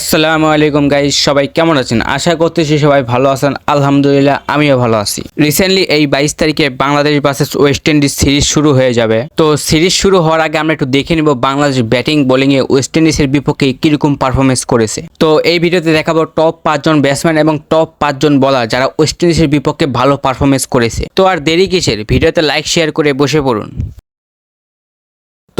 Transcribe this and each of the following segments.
আসসালামু আলাইকুম গাইজ সবাই কেমন আছেন? আশা করতেছি সবাই ভালো আছেন। আলহামদুলিল্লাহ, আমিও ভালো আছি। রিসেন্টলি এই বাইশ তারিখে Bangladesh versus West Indies series শুরু হয়ে যাবে। তো সিরিজ শুরু হওয়ার আগে আমরা একটু দেখে নিব বাংলাদেশ ব্যাটিং বোলিংয়ে ওয়েস্ট ইন্ডিজের বিপক্ষে কীরকম পারফরমেন্স করেছে। তো এই ভিডিওতে দেখাবো টপ পাঁচজন ব্যাটসম্যান এবং টপ পাঁচজন বলার যারা ওয়েস্ট ইন্ডিজের বিপক্ষে ভালো পারফরমেন্স করেছে। তো আর দেরি কিসের? ভিডিওতে লাইক শেয়ার করে বসে পড়ুন।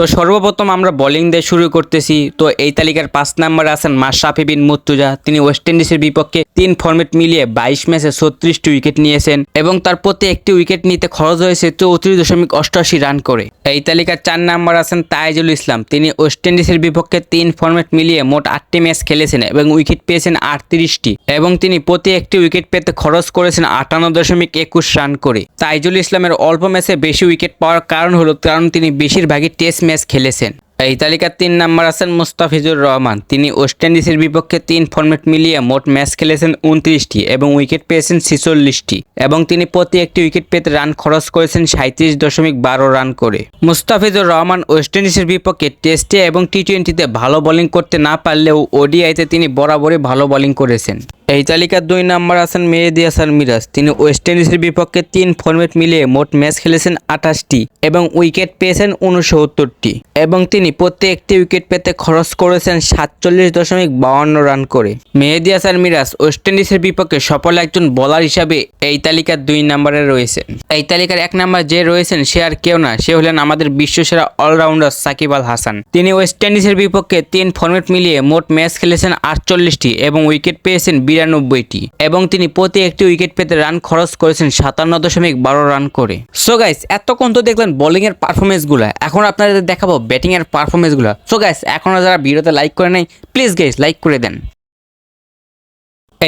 তো সর্বপ্রথম আমরা বোলিং দিয়ে শুরু করতেছি। তো এই তালিকার পাঁচ নম্বরে আছেন মাশরাফি বিন মুর্তুজা। তিনি ওয়েস্ট ইন্ডিজের বিপক্ষে তিন ফরম্যাট মিলিয়ে বাইশ ম্যাচে ছত্রিশটি উইকেট নিয়েছেন এবং তার প্রতি একটি উইকেট নিতে খরচ হয়েছে চৌত্রিশ দশমিক অষ্টআশি রান করে। এই তালিকার চার নম্বর আছেন তাইজুল ইসলাম। তিনি ওয়েস্ট ইন্ডিজের বিপক্ষে তিন ফরম্যাট মিলিয়ে মোট আটটি ম্যাচ খেলেছেন এবং উইকেট পেয়েছেন আটত্রিশটি এবং তিনি প্রতি একটি উইকেট পেতে খরচ করেছেন আটান্ন দশমিক একুশ রান করে। তাইজুল ইসলামের অল্প ম্যাচে বেশি উইকেট পাওয়ার কারণ হলো কারণ তিনি বেশিরভাগই টেস্ট ম্যাচ খেলেছেন। এই তালিকার তিন নম্বর আছেন মুস্তাফিজুর রহমান। তিনি ওয়েস্ট ইন্ডিজের বিপক্ষে তিন ফরম্যাট মিলিয়ে মোট ম্যাচ খেলেছেন উনত্রিশটি এবং উইকেট পেয়েছেন ছিচল্লিশটি এবং তিনি প্রতি একটি উইকেট পেতে রান খরচ করেছেন সাঁত্রিশ দশমিক বারো রান করে। মুস্তাফিজুর রহমান ওয়েস্ট ইন্ডিজের বিপক্ষে টেস্টে এবং টি টোয়েন্টিতে ভালো বোলিং করতে না পারলেও ওডিআইতে তিনি বরাবরই ভালো বোলিং করেছেন। এই তালিকার দুই নম্বর আছেন মেহেদি হাসান মিরাজ। তিনি ওয়েস্ট ইন্ডিজের বিপক্ষে তিন ফরম্যাট মিলিয়ে মোট ম্যাচ খেলেছেন আঠাশটি এবং উইকেট পেয়েছেন উনসত্তরটি এবং তিনি প্রত্যেকটি উইকেট পেতে খরচ করেছেন সাতচল্লিশ দশমিক বাউন্ন রান করে। মেহেদি হাসান মিরাজ ওয়েস্ট ইন্ডিজের বিপক্ষে সফল একজন বোলার হিসাবে এই তালিকার দুই নম্বরে রয়েছেন। এই তালিকার এক নম্বর যে রয়েছেন সে আর কেউ না, সে হলেন আমাদের বিশ্বসেরা অলরাউন্ডার সাকিব আল হাসান। তিনি ওয়েস্ট ইন্ডিজের বিপক্ষে তিন ফরম্যাট মিলিয়ে মোট ম্যাচ খেলেছেন আটচল্লিশটি এবং উইকেট পেয়েছেন বিরানব্বইটি এবং তিনি প্রতি একটি উইকেট পেতে রান খরচ করেছেন সাতান্ন দশমিক বারো রান করে। সো গাইস এতক্ষণ তো দেখলেন বোলিং এর পারফরমেন্সগুলো এখন আপনাদের দেখাবো ব্যাটিং এর পারফরমেন্সগুলো সো গাইস এখনও যারা ভিডিওতে লাইক করে নাই প্লিজ গাইস লাইক করে দেন।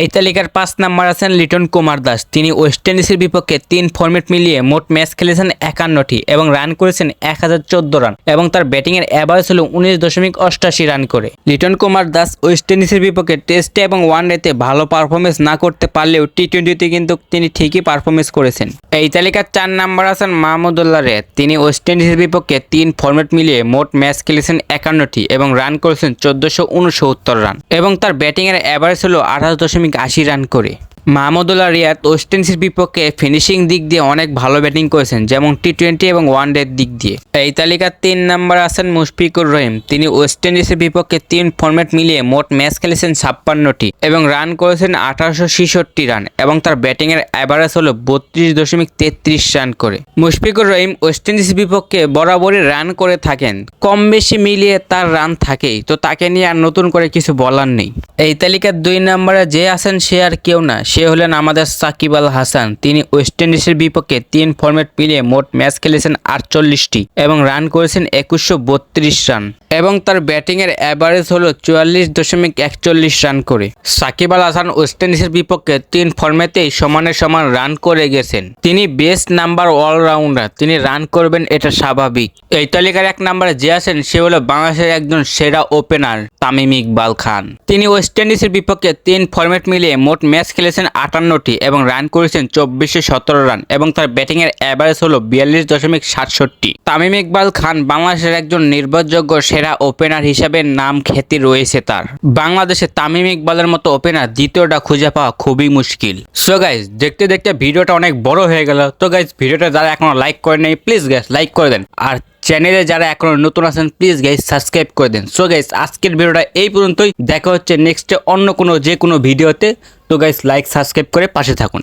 এই তালিকার পাঁচ নাম্বার আছেন লিটন কুমার দাস। তিনি ওয়েস্ট ইন্ডিজের বিপক্ষে তিন ফরম্যাট মিলিয়ে মোট ম্যাচ খেলেছেন একান্নটি এবং রান করেছেন এক হাজার চোদ্দ রান এবং তার ব্যাটিংয়ের অ্যাভারেজ হল উনিশ দশমিক অষ্টাশি রান করে। লিটন কুমার দাস ওয়েস্ট ইন্ডিজের বিপক্ষে টেস্টে এবং ওয়ান ডেতে ভালো পারফরমেন্স না করতে পারলেও টি টোয়েন্টিতে কিন্তু তিনি ঠিকই পারফরমেন্স করেছেন। এই তালিকার চার নাম্বার আছেন মাহমুদুল্লাহ রে। তিনি ওয়েস্ট ইন্ডিজের বিপক্ষে তিন ফরম্যাট মিলিয়ে মোট ম্যাচ খেলেছেন একান্নটি এবং রান করেছেন চোদ্দশো উনসত্তর রান এবং তার ব্যাটিংয়ের অ্যাভারেজ হল আঠাশ দশমিক আশি রান করে। মাহমুদুল্লাহ রিয়াদ ওয়েস্ট ইন্ডিজের বিপক্ষে ফিনিশিং দিক দিয়ে অনেক ভালো ব্যাটিং করেছেন, যেমন টি টোয়েন্টি এবং ওয়ান ডের দিক দিয়ে। এই তালিকার তিন নম্বর আছেন মুশফিকুর রহিম। তিনি ওয়েস্ট ইন্ডিজের বিপক্ষে তিন ফরম্যাট মিলিয়ে মোট ম্যাচ খেলেছেন ছাপ্পান্নটি এবং রান করেছেন আঠারোশো ছেষট্টি রান এবং তার ব্যাটিংয়ের অ্যাভারেজ হলো বত্রিশ দশমিক তেত্রিশ রান করে। মুশফিকুর রহিম ওয়েস্ট ইন্ডিজের বিপক্ষে বরাবরই রান করে থাকেন। কম বেশি মিলিয়ে তার রান থাকেই, তো তাকে নিয়ে আর নতুন করে কিছু বলার নেই। এই তালিকার দুই নম্বরে যে আছেন সে আর কেউ না সে হলেন আমাদের সাকিব আল হাসান। তিনি ওয়েস্ট ইন্ডিজের বিপক্ষে তিন ফরম্যাট মিলিয়ে মোট ম্যাচ খেলেছেন আটচল্লিশটি এবং রান করেছেন একুশশো রান। এবং তার ব্যাটিংয়ের অ্যাভারেজ হলো চুয়াল্লিশ দশমিক একচল্লিশ রান করে। সাকিব আল হাসান ওয়েস্ট ইন্ডিজের বিপক্ষে তিন ফর্মেটেই সমানে সমান রান করে গেছেন। তিনি বেস্ট নাম্বার অলরাউন্ডার তিনি রান করবেন এটা স্বাভাবিক। এই তালিকার এক নাম্বারে যে আছেন, সে হলো বাংলাদেশের একজন সেরা ওপেনার তামিম ইকবাল খান। তিনি ওয়েস্ট ইন্ডিজের বিপক্ষে তিন ফরম্যাট মিলিয়ে মোট ম্যাচ খেলেছেন আটান্নটি এবং রান করেছেন চব্বিশে সতেরো রান এবং তার ব্যাটিংয়ের অ্যাভারেজ হলো বিয়াল্লিশ দশমিক সাতষট্টি। তামিম ইকবাল খান বাংলাদেশের একজন নির্ভরযোগ্য সেরা ওপেনার হিসাবে নাম খ্যাতি রয়েছে তার। বাংলাদেশে তামিম ইকবালের মতো ওপেনার দ্বিতীয়টা খুঁজে পাওয়া খুবই মুশকিল। সো গাইজ দেখতে দেখতে ভিডিওটা অনেক বড় হয়ে গেল। তো গাইজ ভিডিওটা যারা এখনও লাইক করে নেই প্লিজ গাইজ লাইক করে দেন। আর চ্যানেলে যারা এখনও নতুন আছেন প্লিজ গাইজ সাবস্ক্রাইব করে দেন। সো গাইজ আজকের ভিডিওটা এই পর্যন্তই। দেখা হচ্ছে নেক্সটে অন্য কোনো, যে কোনো ভিডিওতে। তো গাইজ লাইক সাবস্ক্রাইব করে পাশে থাকুন।